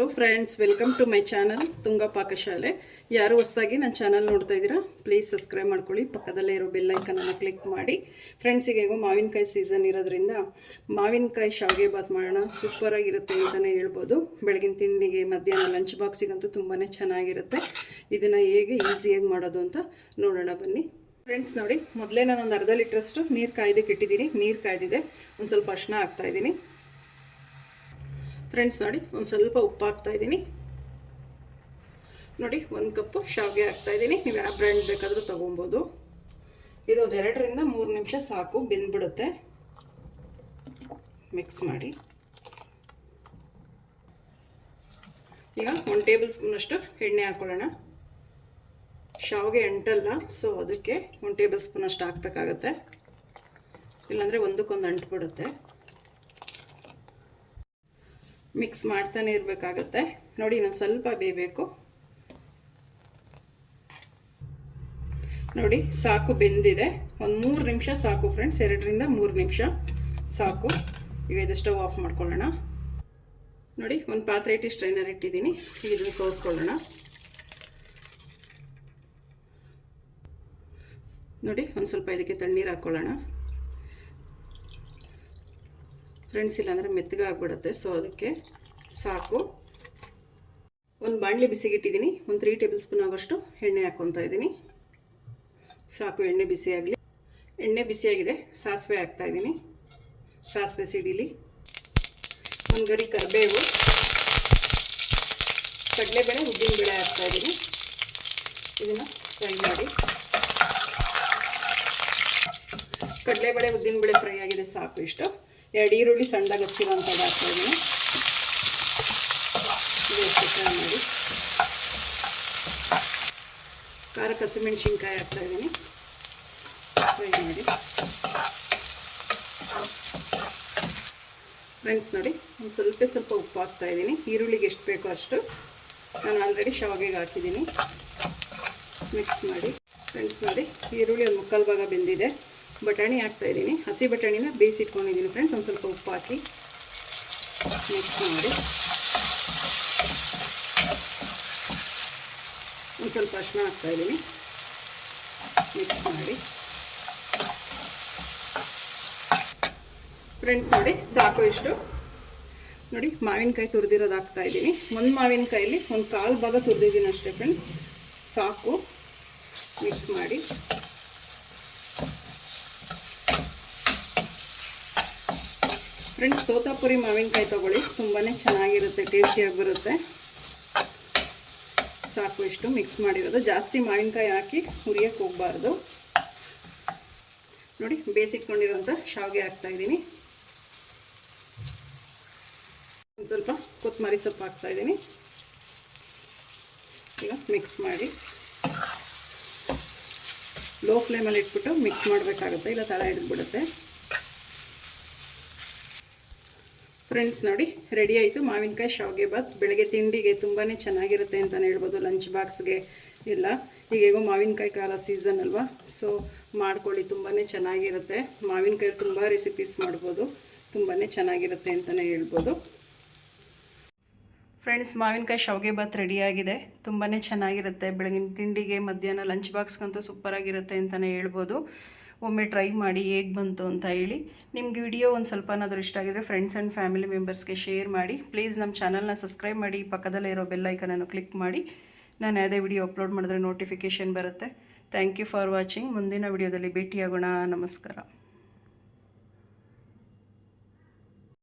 Hello friends welcome to my channel Tunga Pakashale ಯಾರು ಹೊಸದಾಗಿ ನನ್ನ ಚಾನಲ್ ನೋಡ್ತಾ ಇದ್ದೀರಾ ಪ್ಲೀಸ್ ಸಬ್ಸ್ಕ್ರೈಬ್ ಮಾಡ್ಕೊಳ್ಳಿ. ಪಕ್ಕದಲ್ಲೇ ಇರೋ ಬೆಲ್ಲೈಕನನ್ನು ಕ್ಲಿಕ್ ಮಾಡಿ. ಫ್ರೆಂಡ್ಸಿಗೆ ಹೇಗೋ ಮಾವಿನಕಾಯಿ ಸೀಸನ್ ಇರೋದ್ರಿಂದ ಮಾವಿನಕಾಯಿ ಶಾವಿಗೆ ಬಾತ್ ಮಾಡೋಣ ಸೂಪರಾಗಿರುತ್ತೆ ಅಂತಲೇ ಹೇಳ್ಬೋದು. ಬೆಳಗಿನ ತಿಂಡಿಗೆ ಮಧ್ಯಾಹ್ನ ಲಂಚ್ ಬಾಕ್ಸಿಗಂತೂ ತುಂಬಾ ಚೆನ್ನಾಗಿರುತ್ತೆ. ಇದನ್ನು ಹೇಗೆ ಈಸಿಯಾಗಿ ಮಾಡೋದು ಅಂತ ನೋಡೋಣ, ಬನ್ನಿ. ಫ್ರೆಂಡ್ಸ್ ನೋಡಿ, ಮೊದಲೇ ನಾನು ಒಂದು ಅರ್ಧ ಲೀಟ್ರಷ್ಟು ನೀರು ಕಾಯ್ದಕ್ಕೆ ಇಟ್ಟಿದ್ದೀನಿ. ನೀರು ಕಾಯ್ದಿದೆ, ಒಂದು ಸ್ವಲ್ಪ ಅರ್ಶನ ಹಾಕ್ತಾಯಿದ್ದೀನಿ ಫ್ರೆಂಡ್ಸ್ ನೋಡಿ, ಒಂದು ಸ್ವಲ್ಪ ಉಪ್ಪು ಹಾಕ್ತಾ ಇದ್ದೀನಿ. ನೋಡಿ, ಒಂದು ಕಪ್ಪು ಶಾವಿಗೆ ಹಾಕ್ತಾ ಇದ್ದೀನಿ. ನೀವು ಯಾವ ಬ್ರ್ಯಾಂಡ್ ಬೇಕಾದರೂ ತೊಗೊಬೋದು. ಇದು ಒಂದು ಎರಡರಿಂದ ಮೂರು ನಿಮಿಷ ಸಾಕು, ಬೆಂದ್ಬಿಡುತ್ತೆ. ಮಿಕ್ಸ್ ಮಾಡಿ. ಈಗ ಒಂದು ಟೇಬಲ್ ಸ್ಪೂನಷ್ಟು ಎಣ್ಣೆ ಹಾಕ್ಕೊಳ್ಳೋಣ ಶಾವಿಗೆ ಅಂಟಲ್ಲ ಸೊ ಅದಕ್ಕೆ ಒಂದು ಟೇಬಲ್ ಸ್ಪೂನ್ ಅಷ್ಟು ಹಾಕ್ಬೇಕಾಗತ್ತೆ. ಇಲ್ಲಾಂದರೆ ಒಂದಕ್ಕೊಂದು ಅಂಟ್ಬಿಡುತ್ತೆ. ಮಿಕ್ಸ್ ಮಾಡ್ತಾನೆ ಇರಬೇಕಾಗತ್ತೆ. ನೋಡಿ ಇನ್ನೊಂದು ಸ್ವಲ್ಪ ಬೇಯಬೇಕು. ನೋಡಿ ಸಾಕು ಬೆಂದಿದೆ. ಒಂದು ಮೂರು ನಿಮಿಷ ಸಾಕು ಫ್ರೆಂಡ್ಸ್ ಎರಡರಿಂದ ಮೂರು ನಿಮಿಷ ಸಾಕು. ಈಗ ಇದು ಸ್ಟವ್ ಆಫ್ ಮಾಡ್ಕೊಳ್ಳೋಣ. ನೋಡಿ ಒಂದು ಪಾತ್ರೆ ಇಟ್ಟು ಸ್ಟ್ರೈನರ್ ಇಟ್ಟಿದ್ದೀನಿ. ಈಗ ಇದನ್ನು ಸೋಸ್ಕೊಳ್ಳೋಣ. ನೋಡಿ ಒಂದು ಸ್ವಲ್ಪ ಇದಕ್ಕೆ ತಣ್ಣೀರು ಹಾಕ್ಕೊಳ್ಳೋಣ ಫ್ರೆಂಡ್ಸ್, ಇಲ್ಲಾಂದರೆ ಮೆತ್ತಗೆ ಆಗಿಬಿಡುತ್ತೆ. ಸೊ ಅದಕ್ಕೆ ಸಾಕು. ಒಂದು ಬಾಣಲಿ ಬಿಸಿಗಿಟ್ಟಿದ್ದೀನಿ. ಒಂದು ತ್ರೀ ಟೇಬಲ್ ಸ್ಪೂನ್ ಆಗೋಷ್ಟು ಎಣ್ಣೆ ಹಾಕ್ಕೊತಾ ಇದ್ದೀನಿ. ಸಾಕು, ಎಣ್ಣೆ ಬಿಸಿಯಾಗಲಿ ಎಣ್ಣೆ ಬಿಸಿಯಾಗಿದೆ ಸಾಸಿವೆ ಹಾಕ್ತಾಯಿದ್ದೀನಿ ಸಾಸಿವೆ ಸಿಡಿಲಿ. ಒಂದು ಗರಿ ಕರಿಬೇವು. ಕಡಲೆಬೇಳೆ, ಉದ್ದಿನಬೇಳೆ ಹಾಕ್ತಾಯಿದ್ದೀನಿ ಇದನ್ನು ಫ್ರೈ ಮಾಡಿ. ಕಡಲೆಬೇಳೆ, ಉದ್ದಿನಬೇಳೆ ಫ್ರೈ ಆಗಿದೆ. ಸಾಕು ಇಷ್ಟು. ಎರಡು ಈರುಳ್ಳಿ ಸಣ್ಣದಾಗಿ ಹಚ್ಚಿರೋಂಥದ್ದು ಹಾಕ್ತಾಯಿದ್ದೀನಿ ಇದ್ದೀನಿ ಮಾಡಿ. ಖಾರ ಕಸಿಮೆಣಸಿನ್ಕಾಯಿ ಹಾಕ್ತಾ ಇದ್ದೀನಿ ಫ್ರೈ ಮಾಡಿ. ಫ್ರೆಂಡ್ಸ್ ನೋಡಿ, ಒಂದು ಸ್ವಲ್ಪ ಸ್ವಲ್ಪ ಉಪ್ಪು ಹಾಕ್ತಾಯಿದ್ದೀನಿ ಈರುಳ್ಳಿಗೆ ಎಷ್ಟು ಬೇಕೋ ಅಷ್ಟು ನಾನು ಆಲ್ರೆಡಿ ಶಾವಿಗೆಗೆ ಹಾಕಿದ್ದೀನಿ ಮಿಕ್ಸ್ ಮಾಡಿ. ಫ್ರೆಂಡ್ಸ್ ನೋಡಿ, ಈರುಳ್ಳಿ ಒಂದು ಮುಕ್ಕಾಲು ಭಾಗ ಬೆಂದಿದೆ. ಬಟಾಣಿ ಹಾಕ್ತಾಯಿದ್ದೀನಿ ಹಸಿ ಬಟಾಣಿನ ಬೇಯಿಸಿಟ್ಕೊಂಡಿದ್ದೀನಿ ಫ್ರೆಂಡ್ಸ್ ಒಂದು ಸ್ವಲ್ಪ ಉಪ್ಪು ಹಾಕಿ ಮಿಕ್ಸ್ ಮಾಡಿ. ಒಂದು ಸ್ವಲ್ಪ ಅರಿಶಿನ ಹಾಕ್ತಾಯಿದ್ದೀನಿ ಮಿಕ್ಸ್ ಮಾಡಿ. ಫ್ರೆಂಡ್ಸ್ ನೋಡಿ ಸಾಕು ಇಷ್ಟು. ನೋಡಿ ಮಾವಿನಕಾಯಿ ತುರಿದಿರೋದು ಹಾಕ್ತಾ ಇದ್ದೀನಿ. ಒಂದು ಮಾವಿನಕಾಯಲ್ಲಿ ಒಂದು ಕಾಲು ಭಾಗ ತುರಿದಿದ್ದೀನಿ ಅಷ್ಟೇ ಫ್ರೆಂಡ್ಸ್ ಸಾಕು. ಮಿಕ್ಸ್ ಮಾಡಿ. ಫ್ರೆಂಡ್ಸ್, ತೋತಾಪುರಿ ಮಾವಿನಕಾಯಿ ತೊಗೊಳ್ಳಿ. ತುಂಬಾ ಚೆನ್ನಾಗಿರುತ್ತೆ, ಟೇಸ್ಟಿಯಾಗಿ ಬರುತ್ತೆ. ಸಾಕು, ಇಷ್ಟು ಮಿಕ್ಸ್ ಮಾಡಿರೋದು. ಜಾಸ್ತಿ ಮಾವಿನಕಾಯಿ ಹಾಕಿ ಹುರಿಯೋಕ್ಕೆ ಹೋಗಬಾರ್ದು. ನೋಡಿ ಬೇಯಿಸಿಟ್ಕೊಂಡಿರೋಂಥ ಶಾವಿಗೆ ಹಾಕ್ತಾಯಿದ್ದೀನಿ ಒಂದು ಸ್ವಲ್ಪ ಕೊತ್ತಂಬರಿ ಸೊಪ್ಪು ಹಾಕ್ತಾಯಿದ್ದೀನಿ ಈಗ ಮಿಕ್ಸ್ ಮಾಡಿ. ಲೋ ಫ್ಲೇಮಲ್ಲಿ ಇಟ್ಬಿಟ್ಟು ಮಿಕ್ಸ್ ಮಾಡಬೇಕಾಗುತ್ತೆ. ಇಲ್ಲ ತಳ ಹಿಡಿದ್ಬಿಡುತ್ತೆ. ಫ್ರೆಂಡ್ಸ್ ನೋಡಿ ರೆಡಿ ಆಯಿತು. ಮಾವಿನಕಾಯಿ ಶಾವಿಗೆ ಬಾತ್ ಬೆಳಗ್ಗೆ ತಿಂಡಿಗೆ ತುಂಬಾ ಚೆನ್ನಾಗಿರುತ್ತೆ ಅಂತಲೇ ಹೇಳ್ಬೋದು. ಲಂಚ್ ಬಾಕ್ಸ್ಗೆ ಎಲ್ಲ. ಈಗೇಗೋ ಮಾವಿನಕಾಯಿ ಕಾಲ ಸೀಸನ್ ಅಲ್ವಾ? ಸೊ ಮಾಡ್ಕೊಳ್ಳಿ. ತುಂಬಾ ಚೆನ್ನಾಗಿರುತ್ತೆ. ಮಾವಿನಕಾಯಿ ತುಂಬ ರೆಸಿಪೀಸ್ ಮಾಡ್ಬೋದು. ತುಂಬಾ ಚೆನ್ನಾಗಿರುತ್ತೆ ಅಂತಲೇ ಹೇಳ್ಬೋದು. ಫ್ರೆಂಡ್ಸ್ ಮಾವಿನಕಾಯಿ ಶಾವಿಗೆ ಬಾತ್ ರೆಡಿಯಾಗಿದೆ ತುಂಬಾ ಚೆನ್ನಾಗಿರುತ್ತೆ. ಬೆಳಗಿನ ತಿಂಡಿಗೆ ಮಧ್ಯಾಹ್ನ ಲಂಚ್ ಬಾಕ್ಸ್ಗಂತೂ ಸೂಪರಾಗಿರುತ್ತೆ ಅಂತಲೇ ಹೇಳ್ಬೋದು. ಒಮ್ಮೆ ಟ್ರೈ ಮಾಡಿ ಹೇಗೆ ಬಂತು ಅಂತ ಹೇಳಿ ನಿಮ್ಗೆ ವಿಡಿಯೋ ಒಂದು ಸ್ವಲ್ಪನಾದರೂ ಇಷ್ಟ ಆಗಿದ್ರೆ ಫ್ರೆಂಡ್ಸ್ ಆ್ಯಂಡ್ ಫ್ಯಾಮಿಲಿ ಮೆಂಬರ್ಸ್ಗೆ ಶೇರ್ ಮಾಡಿ. ಪ್ಲೀಸ್ ನಮ್ಮ ಚಾನಲ್ನ ಸಬ್ಸ್ಕ್ರೈಬ್ ಮಾಡಿ. ಪಕ್ಕದಲ್ಲೇ ಇರೋ ಬೆಲ್ ಅನ್ನು ಕ್ಲಿಕ್ ಮಾಡಿ. ನಾನು ಯಾವುದೇ ವಿಡಿಯೋ ಅಪ್ಲೋಡ್ ಮಾಡಿದ್ರೆ ನೋಟಿಫಿಕೇಷನ್ ಬರುತ್ತೆ. ಥ್ಯಾಂಕ್ ಯು ಫಾರ್ ವಾಚಿಂಗ್ ಮುಂದಿನ ವಿಡಿಯೋದಲ್ಲಿ ಭೇಟಿಯಾಗೋಣ. ನಮಸ್ಕಾರ.